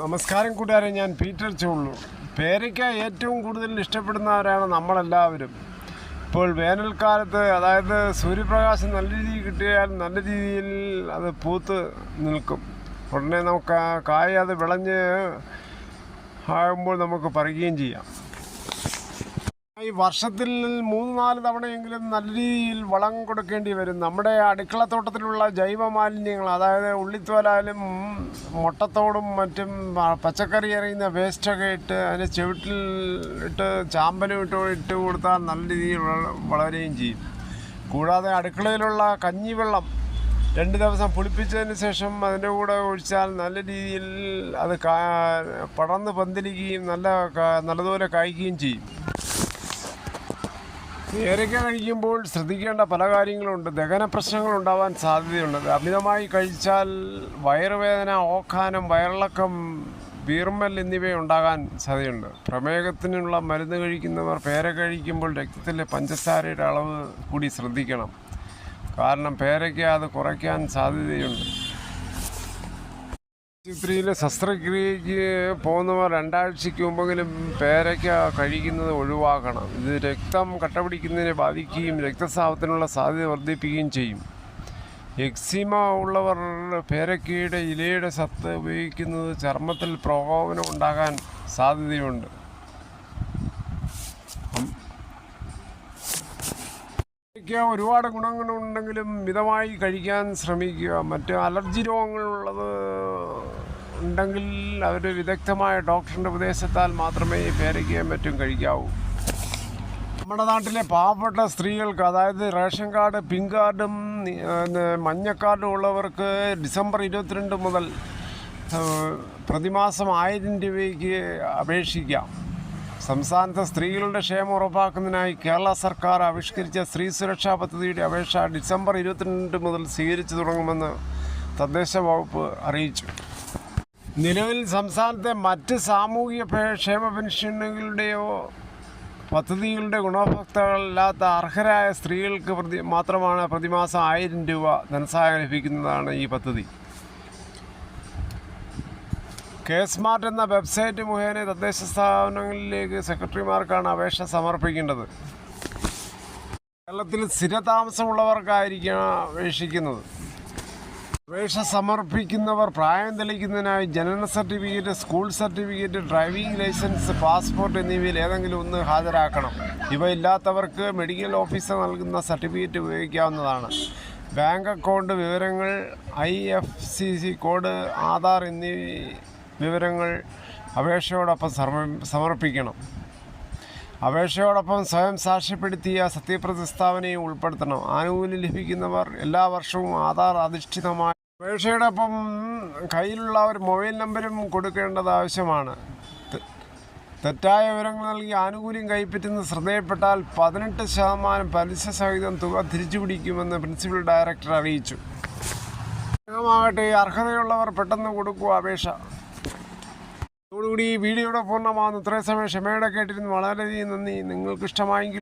നമസ്കാരം കൂട്ടുകാരെ ഞാൻ പീറ്റർ ചോളു പേരയ്ക്ക ഏറ്റവും കൂടുതൽ ഇഷ്ടപ്പെടുന്നവരാണ് നമ്മളെല്ലാവരും. ഇപ്പോൾ വേനൽക്കാലത്ത് അതായത് സൂര്യപ്രകാശം നല്ല രീതിയിൽ കിട്ടിയാൽ നല്ല രീതിയിൽ അത് പൂത്ത് നിൽക്കും. ഉടനെ നമുക്ക് കായ അത് വിളഞ്ഞ് ആകുമ്പോൾ നമുക്ക് പറിക്കുകയും ചെയ്യാം. ഈ വർഷത്തിൽ മൂന്ന് നാല് തവണയെങ്കിലും നല്ല രീതിയിൽ വളം കൊടുക്കേണ്ടി വരും. നമ്മുടെ അടുക്കളത്തോട്ടത്തിലുള്ള ജൈവ മാലിന്യങ്ങൾ അതായത് ഉള്ളിത്തോലായാലും മുട്ടത്തോടും മറ്റും പച്ചക്കറി എറിയുന്ന വേസ്റ്റൊക്കെ ഇട്ട് അതിന് ചുവട്ടിൽ ഇട്ട് ചാമ്പലും ഇട്ട് ഇട്ട് കൊടുത്താൽ നല്ല രീതിയിൽ വള- വളരുകയും ചെയ്യും. കൂടാതെ അടുക്കളയിലുള്ള കഞ്ഞിവെള്ളം രണ്ട് ദിവസം പുളിപ്പിച്ചതിന് ശേഷം അതിന്റെ കൂടെ ഒഴിച്ചാൽ നല്ല രീതിയിൽ അത് പടർന്ന് പന്തലിക്കുകയും നല്ല നല്ലതുപോലെ കായ്ക്കുകയും ചെയ്യും. ഏരക്ക കഴിക്കുമ്പോൾ ശ്രദ്ധിക്കേണ്ട പല കാര്യങ്ങളുണ്ട്. ദഹന പ്രശ്നങ്ങൾ ഉണ്ടാവാൻ സാധ്യതയുണ്ട്. അമിതമായി കഴിച്ചാൽ വയറുവേദന ഓക്കാനം വയറിളക്കം വീർമ്മൽ എന്നിവ ഉണ്ടാകാൻ സാധ്യതയുണ്ട്. പ്രമേഹത്തിനുള്ള മരുന്ന് കഴിക്കുന്നവർ പേര കഴിക്കുമ്പോൾ രക്തത്തിലെ പഞ്ചസാരയുടെ അളവ് കൂടി ശ്രദ്ധിക്കണം. കാരണം പേരയ്ക്ക് അത് കുറയ്ക്കാൻ സാധ്യതയുണ്ട്. ആശുപത്രിയിൽ ശസ്ത്രക്രിയക്ക് പോകുന്നവർ രണ്ടാഴ്ചയ്ക്ക് മുമ്പെങ്കിലും പേരയ്ക്ക കഴിക്കുന്നത് ഒഴിവാക്കണം. ഇത് രക്തം കട്ടപിടിക്കുന്നതിനെ ബാധിക്കുകയും രക്തസ്രാവത്തിനുള്ള സാധ്യത വർദ്ധിപ്പിക്കുകയും ചെയ്യും. എക്സിമ ഉള്ളവർ പേരക്കയുടെ ഇലയുടെ സത്ത് ഉപയോഗിക്കുന്നത് ചർമ്മത്തിൽ പ്രകോപനം ഉണ്ടാകാൻ സാധ്യതയുണ്ട്. കഴിക്കാൻ ഒരുപാട് ഗുണങ്ങളുണ്ടെങ്കിലും മിതമായി കഴിക്കാൻ ശ്രമിക്കുക. മറ്റ് അലർജി രോഗങ്ങളുള്ളത് ഉണ്ടെങ്കിൽ അവർ വിദഗ്ധമായ ഡോക്ടറിന്റെ ഉപദേശത്താൽ മാത്രമേ പേരയ്ക്കയും മറ്റും കഴിക്കാവൂ. നമ്മുടെ നാട്ടിലെ പാവപ്പെട്ട സ്ത്രീകൾക്ക് അതായത് റേഷൻ കാർഡ് പിങ്ക് കാർഡും മഞ്ഞ കാർഡും ഉള്ളവർക്ക് ഡിസംബർ ഇരുപത്തിരണ്ട് മുതൽ പ്രതിമാസം ആയിരം രൂപയ്ക്ക് അപേക്ഷിക്കാം. സംസ്ഥാനത്തെ സ്ത്രീകളുടെ ക്ഷേമം ഉറപ്പാക്കുന്നതിനായി കേരള സർക്കാർ ആവിഷ്കരിച്ച സ്ത്രീ സുരക്ഷാ പദ്ധതിയുടെ അപേക്ഷ ഡിസംബർ ഇരുപത്തിരണ്ട് മുതൽ സ്വീകരിച്ചു തുടങ്ങുമെന്ന് തദ്ദേശ വകുപ്പ് അറിയിച്ചു. നിലവിൽ സംസ്ഥാനത്തെ മറ്റ് സാമൂഹിക ക്ഷേമ പെൻഷനുകളുടെയോ പദ്ധതികളുടെ ഗുണഭോക്താക്കളല്ലാത്ത അർഹരായ സ്ത്രീകൾക്ക് പ്രതി മാത്രമാണ് പ്രതിമാസം ആയിരം രൂപ ധനസഹായം ലഭിക്കുന്നതാണ് ഈ പദ്ധതി. കെ സ്മാർട്ട് എന്ന വെബ്സൈറ്റ് മുഖേന തദ്ദേശ സ്ഥാപനങ്ങളിലേക്ക് സെക്രട്ടറിമാർക്കാണ് അപേക്ഷ സമർപ്പിക്കേണ്ടത്. കേരളത്തിൽ സ്ഥിരതാമസമുള്ളവർക്കായിരിക്കണം അപേക്ഷിക്കുന്നത്. അപേക്ഷ സമർപ്പിക്കുന്നവർ പ്രായം തെളിയിക്കുന്നതിനായി ജനന certificate school certificate driving licence passport എന്നിവയിൽ ഏതെങ്കിലും ഒന്ന് ഹാജരാക്കണം. ഇവ ഇല്ലാത്തവർക്ക് മെഡിക്കൽ ഓഫീസർ നൽകുന്ന സർട്ടിഫിക്കറ്റ് ഉപയോഗിക്കാവുന്നതാണ്. ബാങ്ക് അക്കൗണ്ട് വിവരങ്ങൾ I F C C code Aadhaar എന്നീ വിവരങ്ങൾ അപേക്ഷയോടൊപ്പം സമർപ്പിക്കണം. അപേക്ഷയോടൊപ്പം സ്വയം സാക്ഷ്യപ്പെടുത്തിയ സത്യപ്രതിസ്ഥാപനയും ഉൾപ്പെടുത്തണം. ആനുകൂല്യം ലഭിക്കുന്നവർ എല്ലാ വർഷവും ആധാർ അധിഷ്ഠിതമായ അപേക്ഷയോടൊപ്പം കയ്യിലുള്ള ഒരു മൊബൈൽ നമ്പരും കൊടുക്കേണ്ടത് ആവശ്യമാണ്. തെറ്റായ വിവരങ്ങൾ നൽകി ആനുകൂല്യം കൈപ്പറ്റുന്ന ശ്രദ്ധയിൽപ്പെട്ടാൽ പതിനെട്ട് ശതമാനം പലിശ സഹിതം തുക തിരിച്ചു പിടിക്കുമെന്ന് പ്രിൻസിപ്പൽ ഡയറക്ടർ അറിയിച്ചു. അർഹതയുള്ളവർ പെട്ടെന്ന് കൊടുക്കുക അപേക്ഷ. ഇതോടുകൂടി ഈ വീഡിയോയുടെ പൂർണമാകുന്നു. ഇത്രയും സമയം ക്ഷമയോടെ കേട്ടിരുന്നു വളരെയധികം നന്ദി. നിങ്ങൾക്ക് ഇഷ്ടമായെങ്കിൽ